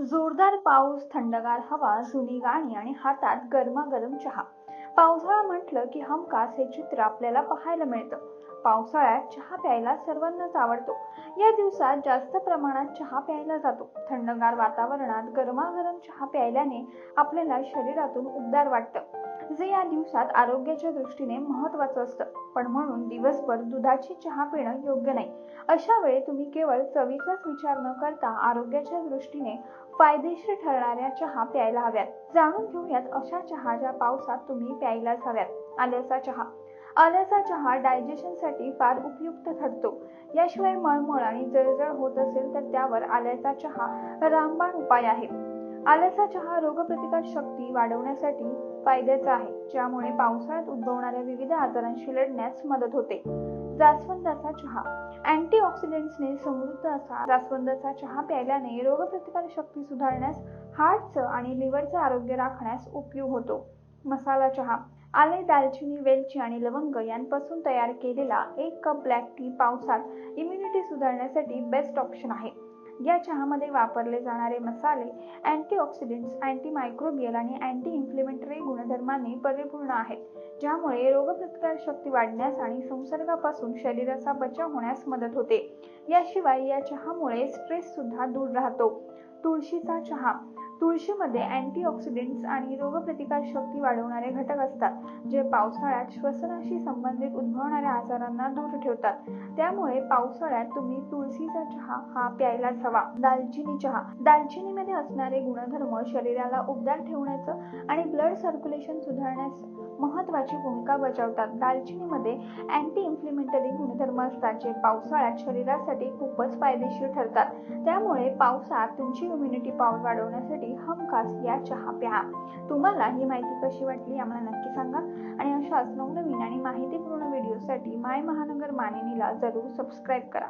जोरदार पाऊस थंडगार हवा जुनी गाणी आणि हातात गरमागरम चहा. पावसाळा म्हटलं की हमखास हे चित्र आपल्याला पाहायला मिळतं. पावसाळ्यात चहा प्यायला सर्वांनाच आवडतो. या दिवसात जास्त प्रमाणात चहा प्यायला जातो. थंडगार वातावरणात गरमागरम चहा प्यायल्याने आपल्याला शरीरातून उबदार वाटतं. जे या दिवसात आरोग्याच्या दृष्टीने महत्वाचं असतं. पण म्हणून दिवसभर दुधाची चहा पिणं योग्य नाही. अशा वेळी तुम्ही केवळ चवीचाच विचार न करता आरोग्याच्या दृष्टीने फायदेशीर ठरणाऱ्या चहा प्यायला हव्यात. जाणून घेऊयात अशा चहा ज्या पावसात तुम्ही प्यायलाच हव्यात. आल्याचा चहा. आल्याचा चहा डायजेशनसाठी फार उपयुक्त ठरतो. याशिवाय मळमळ आणि जळजळ होत असेल तर त्यावर आल्याचा चहा रामबाण उपाय आहे. आल्याचा चहा रोगप्रतिकार शक्ती वाढवण्यासाठी फायद्याचा आहे ज्यामुळे पावसाळ्यात उद्भवणाऱ्या विविध आजारांशी लढण्यास मदत होते. जास्वंदाचा चहा. अँटीऑक्सिडंट्सने समृद्ध असा जास्वंदाचा चहा प्यायल्याने रोगप्रतिकार शक्ती सुधारण्यास हार्टचं आणि लिव्हरचं आरोग्य राखण्यास उपयोग होतो. मसाला चहा. आले दालचिनी वेलची आणि लवंग यांपासून तयार केलेला एक कप ब्लॅक टी पावसात इम्युनिटी सुधारण्यासाठी बेस्ट ऑप्शन आहे. या चहामध्ये वापरले जाणारे मसाले अँटीऑक्सिडंट्स अँटीमायक्रोबियल आणि अँटी इन्फ्लेमेटरी गुणधर्माने परिपूर्ण आहेत ज्यामुळे रोगप्रतिकार शक्ती वाढण्यास आणि संसर्गापासून शरीराचा बचाव होण्यास मदत होते. याशिवाय या चहामुळे स्ट्रेस सुद्धा दूर राहतो. तुळशीचा चहा तुळशीमध्ये अँटीऑक्सिडंट्स आणि रोगप्रतिकार शक्ती वाढवणारे घटक असतात जे पावसाळ्यात श्वसनाशी संबंधित उद्भवणाऱ्या आजारांना दूर ठेवतात. त्यामुळे पावसाळ्यात तुम्ही तुळशीचा चहा हा प्यायलाच हवा. दालचिनी चहा. दालचिनीमध्ये असणारे गुणधर्म शरीराला उबदार ठेवण्याचं आणि ब्लड सर्क्युलेशन सुधारण्यास महत्वाची भूमिका बजावतात. दालचिनीमध्ये अँटी इन्फ्लेमेटरी गुणधर्म असतात जे पावसाळ्यात शरीरासाठी खूपच फायदेशीर ठरतात. त्यामुळे पावसात तुमची इम्युनिटी पॉवर वाढवण्यासाठी हमखास या चहा प्या. तुम्हाला ही माहिती कशी वाटली आम्हाला नक्की सांगा. आणि अशाच नवनवीन आणि माहितीपूर्ण व्हिडिओसाठी माय महानगर मानिनीला जरूर सबस्क्राईब करा.